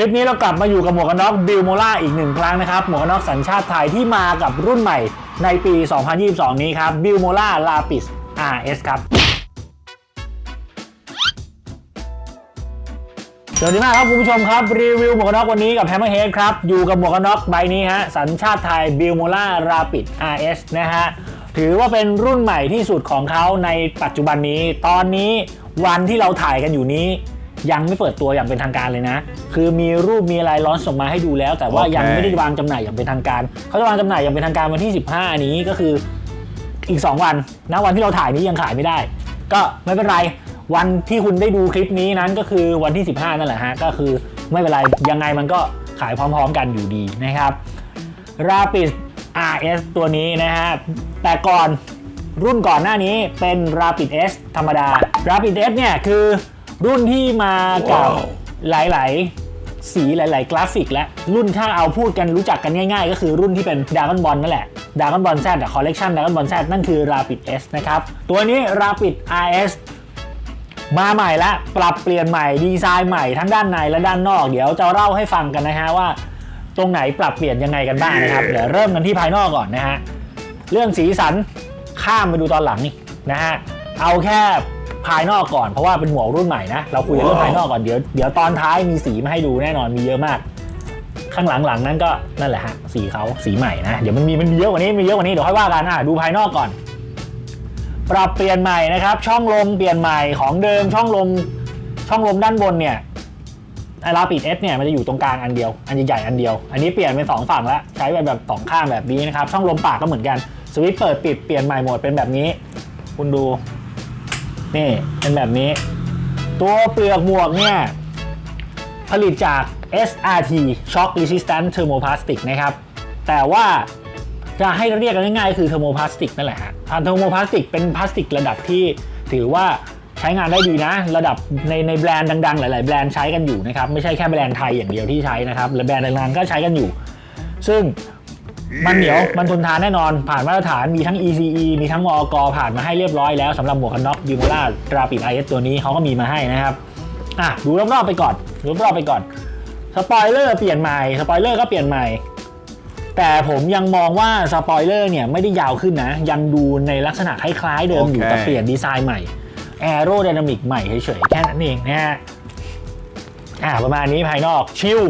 คลิปนี้เรากลับมาอยู่กับหมวกกันน็อกบิลโมล่าอีกหนึ่งครั้งนะครับ หมวกกันน็อกสัญชาติไทยที่มากับรุ่นใหม่ในปี 2022 นี้ครับบิลโมล่าลาปิส RS ครับ สวัสดีมากครับคุณผู้ชมครับ รีวิวหมวกกันน็อกวันนี้กับแฮมเมอร์เฮดครับ อยู่กับหมวกกันน็อกใบนี้ฮะสัญชาติไทยบิลโมล่าราปิด RS นะฮะถือว่าเป็นรุ่นใหม่ที่สุดของเขาในปัจจุบันนี้ ตอนนี้วันที่เราถ่ายกันอยู่นี้ ยังไม่เปิดตัวอย่างเป็นทางการเลยนะ คือมีรูปมีอะไรร้อนส่งมาให้ดูแล้ว แต่ว่าโอเค ยังไม่ได้วางจำหน่ายอย่างเป็นทางการ เขาจะวางจำหน่ายอย่างเป็นทางการวันที่ 15 นี้ก็คืออีก 2 วันนะวันที่เราถ่ายนี้ยังขายไม่ได้ ก็ไม่เป็นไร วันที่คุณได้ดูคลิปนี้นั้นก็คือวันที่ 15 นั่นแหละฮะ ก็คือไม่เป็นไร ยังไงมันก็ขายพร้อม ๆ กันอยู่ดีนะครับ Rapid RS ตัวนี้นะฮะ แต่ก่อนรุ่นก่อนหน้านี้เป็น Rapid S ธรรมดา Rapid S เนี่ยคือ รุ่นที่มากับว้าวหลายๆ สีหลาย ๆ กราฟิกและ รุ่นถ้าเอาพูดกันรู้จักกันง่าย ๆ ก็คือรุ่นที่เป็น Dragon Ball นั่นแหละ Dragon Ball Z อะ Collection Dragon Ball Z นั่นคือ Rapid S นะครับ ตัวนี้ Rapid RS มาใหม่ละปรับเปลี่ยนใหม่ดีไซน์ใหม่ทั้งด้านในและด้านนอก เดี๋ยวจะเล่าให้ฟังกันนะฮะว่า ตรงไหนปรับเปลี่ยนยังไงกันบ้างนะครับเดี๋ยวเริ่มกันที่ภายนอกก่อนนะฮะเรื่องสีสันข้ามไปดูตอนหลังนี่นะฮะเอาแค่ ภายนอกก่อนเพราะว่าเป็นหมวรุ่นใหม่นะเราคุยเรื่องภายนอกก่อนเดี๋ยวเดี๋ยวตอนท้ายมีสีมาให้ดูแน่นอนมีเยอะมาก ข้างหลังๆนั้นก็นั่นแหละฮะสีเขาสีใหม่นะเดี๋ยวมันมีมันมีเยอะกว่านี้มีเยอะกว่านี้เดี๋ยวค่อยว่ากันอะดูภายนอกก่อน ปรับเปลี่ยนใหม่นะครับ ช่องลมเปลี่ยนใหม่ของเดิมช่องลมช่องลมด้านบนเนี่ยไอลาปิดเอสเนี่ยมันจะอยู่ตรงกลางอันเดียว อันใหญ่ๆอันเดียว อันนี้เปลี่ยนเป็นสองฝั่งแล้วใช้แบบแบบสองข้างแบบนี้นะครับช่องลมปากก็เหมือนกันสวิตช์เปิดปิดเปลี่ยนใหม่หมดเป็นแบบนี้ คุณดู นี่เป็นแบบนี้ ตัวเปลือกหมวกเนี่ย ผลิตจาก SRT Shock Resistant Thermoplastic นะครับ แต่ว่าจะให้เรียกกันง่ายๆคือเทอร์โมพลาสติกนั่นแหละฮะเทอร์โมพลาสติกเป็นพลาสติกระดับที่ถือว่าใช้งานได้ดีนะ ระดับในในแบรนด์ดังๆ หลาย ๆ แบรนด์ใช้กันอยู่นะครับ ไม่ใช่แค่แบรนด์ไทยอย่างเดียวที่ใช้นะครับและแบรนด์ดังๆก็ใช้กันอยู่ ซึ่ง มันเหนียวมันทนทานแน่นอนผ่านมาตรฐานมีทั้ง ECE มีทั้งมอกผ่านมาให้เรียบร้อยแล้วสำหรับหมวกกันน็อกบิวล่าดราปิดไอเอสตัวนี้เขาก็มีมาให้นะครับอะดูรอบๆไปก่อนดูรอบๆไปก่อนสปอยเลอร์เปลี่ยนใหม่สปอยเลอร์ก็เปลี่ยนใหม่ แต่ผมยังมองว่าสปอยเลอร์เนี่ยไม่ได้ยาวขึ้นนะ ยังดูในลักษณะคล้ายๆเดิมอยู่โอเคแต่เปลี่ยนดีไซน์ใหม่แอโร d y นามิกใหม่เฉยๆแค่นั้นเองนะฮะอ่าประมาณนี้ภายนอกชิล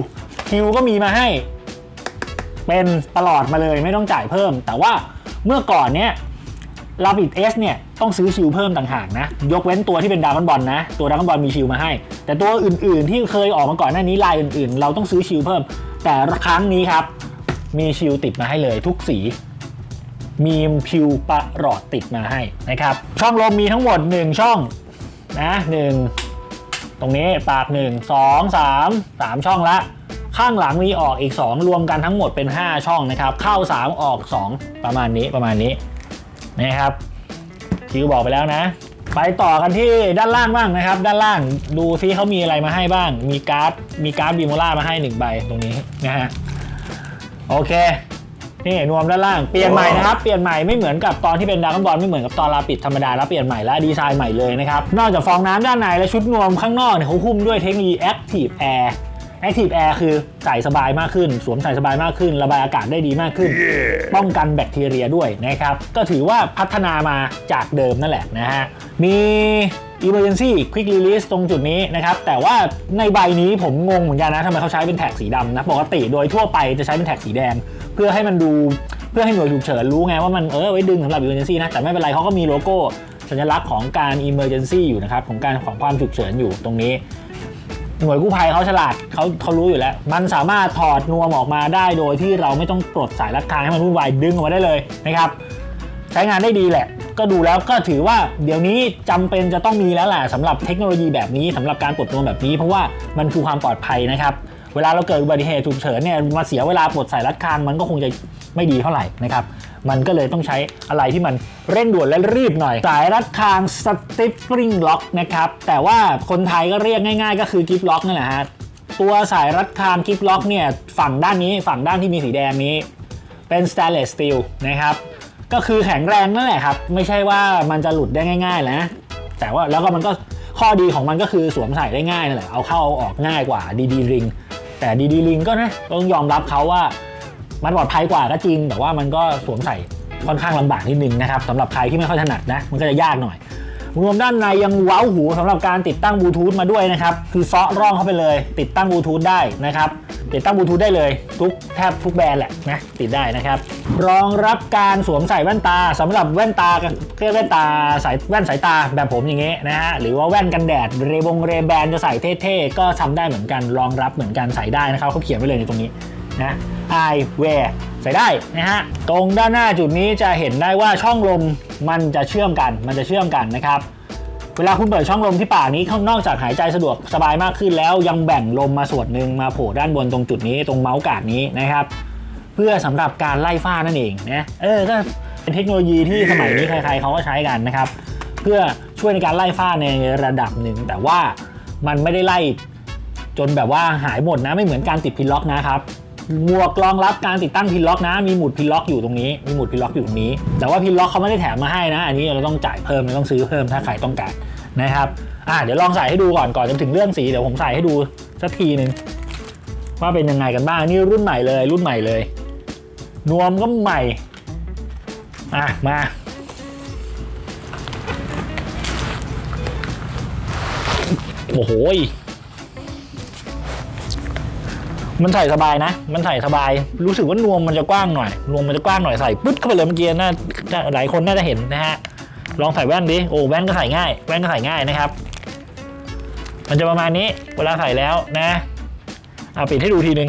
ชิลก็มีมาให้ เป็นตลอดมาเลยไม่ต้องจ่ายเพิ่ม แต่ว่าเมื่อก่อนเนี้ยลาบิดเอสเนี่ยต้องซื้อชิลเพิ่มต่างหากนะ ยกเว้นตัวที่เป็นดากอนบอลนะ ตัวดากอนบอลมีชิลมาให้ แต่ตัวอื่นๆที่เคยออกมาก่อนหน้านี้ลายอื่นๆ เราต้องซื้อชิลเพิ่ม แต่ครั้งนี้ครับ มีชิลติดมาให้เลยทุกสีมีชิลประหลอดติดมาให้นะครับ ช่องลมมีทั้งหมด 1 ช่องนะหนึ่งตรงนี้ปาก 1 2 3 3 ช่องละ ข้างหลังมีออกอีก 2 รวมกันทั้งหมดเป็น 5 ช่องนะครับ เข้า 3 ออก 2 ประมาณนี้ประมาณนี้นะครับคิวบอกไปแล้วนะ ไปต่อกันที่ด้านล่างบ้างนะครับ ด้านล่างดูซิเขามีอะไรมาให้บ้าง มีการ์ดมีการ์ดบีโมล่ามาให้หนึ่งใบตรงนี้นะฮะโอเคนี่นวมด้านล่างเปลี่ยนใหม่นะครับเปลี่ยนใหม่ไม่เหมือนกับตอนที่เป็นดาร์กบอลไม่เหมือนกับตอนลาปิดธรรมดาแล้วเปลี่ยนใหม่และดีไซน์ใหม่เลยนะครับนอกจากฟองน้ำด้านในและชุดนวมข้างนอกเนี่ยเขาหุ้มด้วยเทคโนโลยี Active Air Active Air คือใส่สบายมากขึ้น สวมใส่สบายมากขึ้น ระบายอากาศได้ดีมากขึ้น ป้องกันแบคทีเรียด้วยนะครับ ก็ถือว่าพัฒนามาจากเดิมนั่นแหละนะฮะ มี emergency quick release ตรงจุดนี้นะครับ แต่ว่าในใบนี้ผมงงเหมือนกันนะทำไมเขาใช้เป็นแท็กสีดำนะ ปกติโดยทั่วไปจะใช้เป็นแท็กสีแดง เพื่อให้มันดูเพื่อให้หน่วยฉุกเฉินรู้ไงว่ามันเออไว้ดึงสำหรับ emergency นะ แต่ไม่เป็นไรเขาก็มีโลโก้สัญลักษณ์ของการ emergency อยู่นะครับของการของความฉุกเฉินอยู่ตรงนี้ หน่วยกู้ภัยเขาฉลาดเขาเขารู้อยู่แล้ว มันสามารถถอดนวมออกมาได้โดยที่เราไม่ต้องปลดสายรัดคางให้มันวุ่นวายดึงออกมาได้เลยนะครับใช้งานได้ดีแหละ ก็ดูแล้วก็ถือว่าเดี๋ยวนี้จำเป็นจะต้องมีแล้วแหละสำหรับเทคโนโลยีแบบนี้สำหรับการปลดนวมแบบนี้ เพราะว่ามันคือความปลอดภัยนะครับ เวลาเราเกิดอุบัติเหตุฉุกเฉินเนี่ยมาเสียเวลาปลดสายรัดคางมันก็คงจะไม่ดีเท่าไหร่นะครับมันก็เลยต้องใช้อะไรที่มันเร่งด่วนและรีบหน่อย สายรัดคางสติปปริงล็อกนะครับแต่ว่าคนไทยก็เรียกง่าย ๆ ก็คือกิฟล็อกนั่นแหละฮะตัวสายรัดคางกิฟล็อกเนี่ยฝั่งด้านนี้ฝั่งด้านที่มีสีแดงนี้ เป็น stainless steel นะครับก็คือแข็งแรงนั่นแหละครับ ไม่ใช่ว่ามันจะหลุดได้ง่ายๆนะแต่ว่าแล้วก็มันก็ข้อดีของมันก็คือสวมใส่ได้ง่ายนั่นแหละเอาเข้าเอาออกง่ายกว่าดีดีริง แต่ดีดีลิงก็นะต้องยอมรับเขาว่ามันปลอดภัยกว่าก็จริง แต่ว่ามันก็สวมใส่ค่อนข้างลำบากนิดนึงนะครับสำหรับใครที่ไม่ค่อยถนัดนะ มันก็จะยากหน่อย รวมด้านในยังเว้าหูสำหรับการติดตั้งบลูทูธมาด้วยนะครับ คือเซาะร่องเข้าไปเลย ติดตั้งบลูทูธได้นะครับ ติดตั้งบลูทูธได้เลยทุกแทบทุกแบรนด์แหละนะติดได้นะครับ รองรับการสวมใส่แว่นตาสำหรับแว่นตาเครียกแว่นตาสายแว่นสายตาแบบผมอย่างเงี้ยนะฮะหรือว่าแว่นกันแดดเรบงเรแบนจะใส่เท่ๆก็ทำได้เหมือนกันรองรับเหมือนกันใส่ได้นะครับเขาเขียนไว้เลยในตรงนี้นะ i wear ใส่ได้นะฮะตรงด้านหน้าจุดนี้จะเห็นได้ว่าช่องลมมันจะเชื่อมกันมันจะเชื่อมกันนะครับเวลาคุณเปิดช่องลมที่ปากนี้ข้างนอกจากหายใจสะดวกสบายมากขึ้นแล้วยังแบ่งลมมาส่วนหนึ่งมาโผล่ด้านบนตรงจุดนี้ตรงเมาส์กาดนี้นะครับ เพื่อสำหรับการไล่ฝ้านั่นเองนะเออก็เป็นเทคโนโลยีที่สมัยนี้ใครๆเขาก็ใช้กันนะครับ เพื่อช่วยในการไล่ฝ้าในระดับหนึ่ง แต่ว่ามันไม่ได้ไล่จนแบบว่าหายหมดนะไม่เหมือนการติดพินล็อกนะครับ หมวกรองรับการติดตั้งพินล็อกนะ มีหมุดพินล็อกอยู่ตรงนี้ มีหมุดพินล็อกอยู่ตรงนี้ แต่ว่าพินล็อกเขาไม่ได้แถมมาให้นะ อันนี้เราต้องจ่ายเพิ่มเราต้องซื้อเพิ่มถ้าใครต้องการนะครับอะเดี๋ยวลองใส่ให้ดูก่อนก่อนจะถึงเรื่องสีเดี๋ยวผมใส่ให้ดูสักทีหนึ่งว่าเป็นยังไงกันบ้างนี่รุ่นใหม่เลยรุ่นใหม่เลย นวมก็ใหม่อะมาโอ้โหย มันใส่สบายนะ มันใส่สบาย รู้สึกว่านวมมันจะกว้างหน่อย นวมมันจะกว้างหน่อยใส่ปึ๊ดเข้าไปเลยเมื่อกี้น่าหลายคนน่าจะเห็นนะฮะ ลองใส่แว่นดิ โอ้แว่นก็ใส่ง่าย แว่นก็ใส่ง่ายนะครับ มันจะประมาณนี้ เวลาใส่แล้วนะเอาปิดให้ดูทีนึง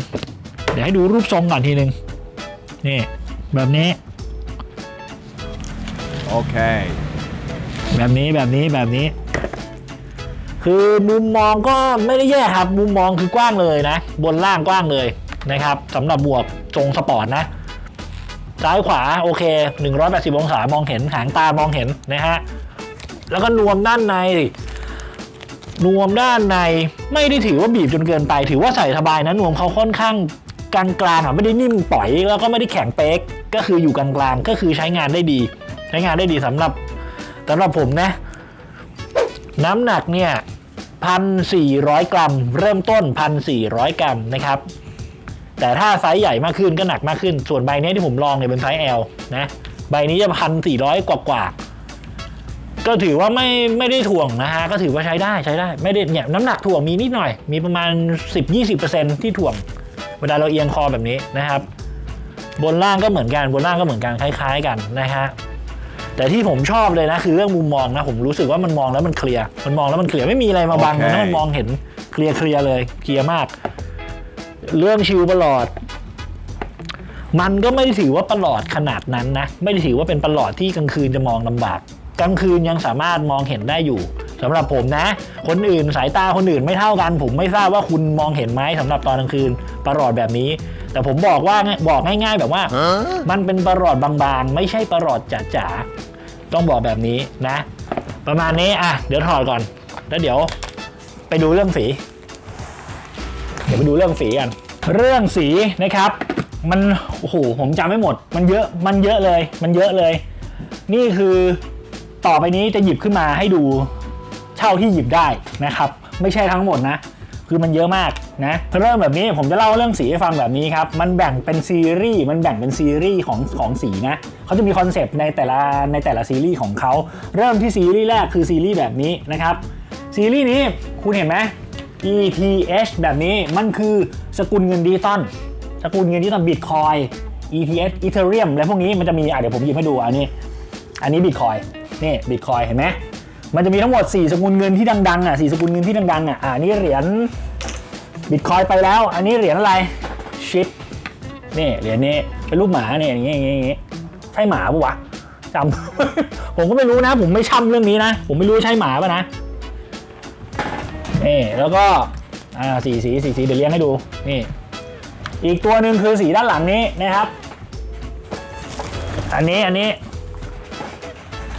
เดี๋ยวให้ดูรูปทรงก่อนทีนึง นี่ แบบนี้ Okay. แบบนี้แบบนี้แบบนี้ คือมุมมองก็ไม่ได้แย่ครับ มุมมองคือกว้างเลยนะ บนล่างกว้างเลยนะครับสำหรับบวกทรงสปอร์ตนะ ซ้ายขวาโอเค 180 องศามองเห็นหางตามองเห็นนะฮะ แล้วก็นวมด้านใน นวมด้านในไม่ได้ถือว่าบีบจนเกินไป ถือว่าใส่สบายนะนวมเขาค่อนข้างกลางๆอะไม่ได้นิ่มปล่อยแล้วก็ไม่ได้แข็งเป๊กก็คืออยู่กลางๆก็คือใช้งานได้ดี ใช้งานได้ดีสำหรับสำหรับผมนะ น้ำหนักเนี่ยพันสี่ร้อยกรัม เริ่มต้นพันสี่ร้อยกรัมนะครับ แต่ถ้าไซส์ใหญ่มากขึ้นก็หนักมากขึ้น ส่วนใบนี้ที่ผมลองเนี่ยเป็นไซส์ L นะ ใบนี้จะพันสี่ร้อยกว่ากว่าๆก็ถือว่าไม่ไม่ได้ถ่วงนะฮะ ก็ถือว่าใช้ได้ใช้ได้ ไม่ได้เนี่ยน้ำหนักถ่วงมีนิดหน่อย มีประมาณ 10-20%ที่ถ่วง เวลาเราเอียงคอแบบนี้นะครับ บนล่างก็เหมือนกัน บนล่างก็เหมือนกันคล้าย ๆ กันนะฮะ แต่ที่ผมชอบเลยนะคือเรื่องมุมมองนะผมรู้สึกว่ามันมองแล้วมันเคลียร์มันมองแล้วมันเคลียร์ไม่มีอะไรมาบังโอเค นะมันมองเห็นเคลียร์เคลียร์เลยเคลียร์มาก เรื่องชิวประหลอด มันก็ไม่ได้ถือว่าประหลอดขนาดนั้นนะ ไม่ได้ถือว่าเป็นประหลอดที่กลางคืนจะมองลำบากกลางคืนยังสามารถมองเห็นได้อยู่สำหรับผมนะ คนอื่นสายตาคนอื่นไม่เท่ากัน ผมไม่ทราบว่าคุณมองเห็นไหมสำหรับตอนกลางคืนประหลอดแบบนี้ แต่ผมบอกว่าบอกง่าย ๆ แบบว่า Huh? มันเป็นประหลอดบางๆ ไม่ใช่ประหลอดจ๋าๆ ต้องบอกแบบนี้นะ ประมาณนี้อะเดี๋ยวถอดก่อน แล้วเดี๋ยวไปดูเรื่องสี เดี๋ยวไปดูเรื่องสีกัน เรื่องสีนะครับ มันโอ้โหผมจำไม่หมด มันเยอะมันเยอะเลย มันเยอะเลย นี่คือต่อไปนี้จะหยิบขึ้นมาให้ดูเช่าที่หยิบได้นะครับ ไม่ใช่ทั้งหมดนะ คือมันเยอะมากนะเริ่มแบบนี้ผมจะเล่าเรื่องสีให้ฟังแบบนี้ครับ มันแบ่งเป็นซีรีส์มันแบ่งเป็นซีรีส์ของของสีนะเขาจะมีคอนเซปต์ในแต่ละในแต่ละซีรีส์ของเขาเริ่มที่ซีรีส์แรกคือซีรีส์แบบนี้นะครับซีรีส์นี้คุณเห็นไหม ETH แบบนี้มันคือสกุลเงินดิจิตอลสกุลเงินดิจิตอลบิตคอย ETH Ethereum และพวกนี้มันจะมีอะเดี๋ยวผมหยิบให้ดูอันนี้ อันนี้บิตคอยนี่บิตคอยเห็นไหม มันจะมีทั้งหมด 4 สกุลเงินที่ดังๆอะ4สกุลเงินที่ดังๆอะอ่านี่เหรียญบิตคอยไปแล้ว อันนี้เหรียญอะไรชิปนี่เหรียญนี้เป็นรูปหมาเนี่ยอย่างงี้อย่างงี้อย่างงี้ใช่หมาปะวะจำผมก็ไม่รู้นะ ผมไม่ช่ำเรื่องนี้นะ ผมไม่รู้ใช่หมาปะนะนี่แล้วก็อ่าสีสีสีสีเดี๋ยวเลี้ยงให้ดูนี่อีกตัวหนึ่งคือสีด้านหลังนี้นะครับ อันนี้อันนี้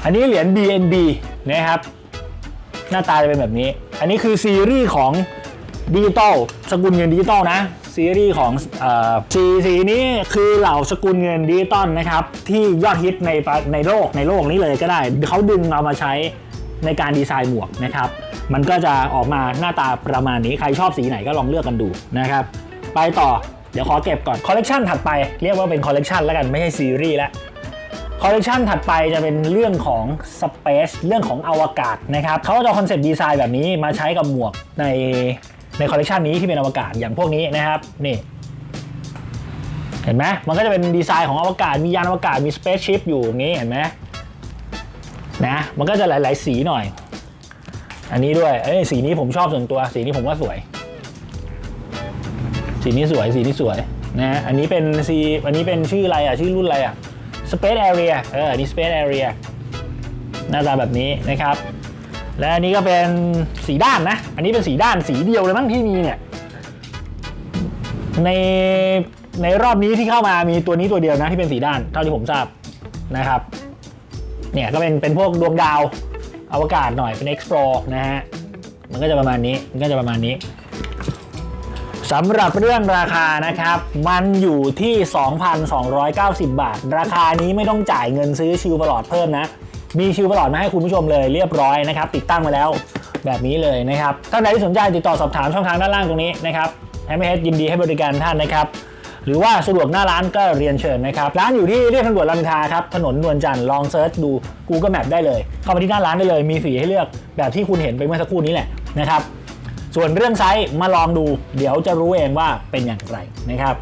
อันนี้เหรียญ BNB นะครับ หน้าตาจะเป็นแบบนี้ อันนี้คือซีรีส์ของดิจิตอลสกุลเงินดิจิตอลนะซีรีส์ของอ่าสีสีนี้คือเหล่าสกุลเงินดิจิตอลนะครับ ที่ยอดฮิตในในโลกในโลกนี้เลยก็ได้เขาดึงเอามาใช้ในการดีไซน์หมวกนะครับ มันก็จะออกมาหน้าตาประมาณนี้ใครชอบสีไหนก็ลองเลือกกันดูนะครับ ไปต่อเดี๋ยวขอเก็บก่อนคอลเลกชันถัดไปเรียกว่าเป็นคอลเลกชันแล้วกันไม่ใช่ซีรีส์แล้ว คอลเลกชันถัดไปจะเป็นเรื่องของ Space เรื่องของอวกาศนะครับเขาจะคอนเซปต์ดีไซน์แบบนี้มาใช้กับหมวกในในคอลเลกชันนี้ที่เป็นอวกาศอย่างพวกนี้นะครับ นี่ เห็นไหมมันก็จะเป็นดีไซน์ของอวกาศ มียานอวกาศมี Space Ship อยู่อย่างนี้เห็นไหมนะมันก็จะหลาย ๆ สีหน่อย อันนี้ด้วยเอ้ยสีนี้ผมชอบส่วนตัวสีนี้ผมว่าสวย สีนี้สวยสีนี้สวยนะอันนี้เป็นสีอันนี้เป็นชื่ออะไรอะชื่อรุ่นอะไรอะ Space Area เออนนี้ Space Area หน้าตาแบบนี้นะครับ และอันนี้ก็เป็นสีด้านนะ อันนี้เป็นสีด้านสีเดียวเลยมั้งที่มีเนี่ย ในในรอบนี้ที่เข้ามามีตัวนี้ตัวเดียวนะที่เป็นสีด้าน เท่าที่ผมทราบนะครับ เนี่ยก็เป็นเป็นพวกดวงดาวอวกาศหน่อยเป็น explore นะฮะ มันก็จะประมาณนี้ มันก็จะประมาณนี้ สำหรับเรื่องราคานะครับ มันอยู่ที่ 2,290 บาท ราคานี้ไม่ต้องจ่ายเงินซื้อชิลปลอดเพิ่มนะ มีชิลปลอดมาให้คุณผู้ชมเลยเรียบร้อยนะครับ ติดตั้งมาแล้วแบบนี้เลยนะครับท่านใดที่สนใจติดต่อสอบถามช่องทางด้านล่างตรงนี้นะครับแฮมเฮดยินดีให้บริการท่านนะครับหรือว่าสะดวกหน้าร้านก็เรียนเชิญนะครับ ร้านอยู่ที่เรียบทางด่วนรามอินทาครับ ถนนนวลจันทร์ลองเซิร์ชดู Google Map ได้เลย เข้าไปที่หน้าร้านได้เลย มีสีให้เลือกแบบที่คุณเห็นไปเมื่อสักครู่นี้แหละนะครับ ส่วนเรื่องไซส์มาลองดู เดี๋ยวจะรู้เองว่าเป็นอย่างไรนะครับ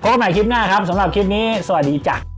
พบกันใหม่คลิปหน้าครับสำหรับคลิปนี้ สวัสดีจ้ะ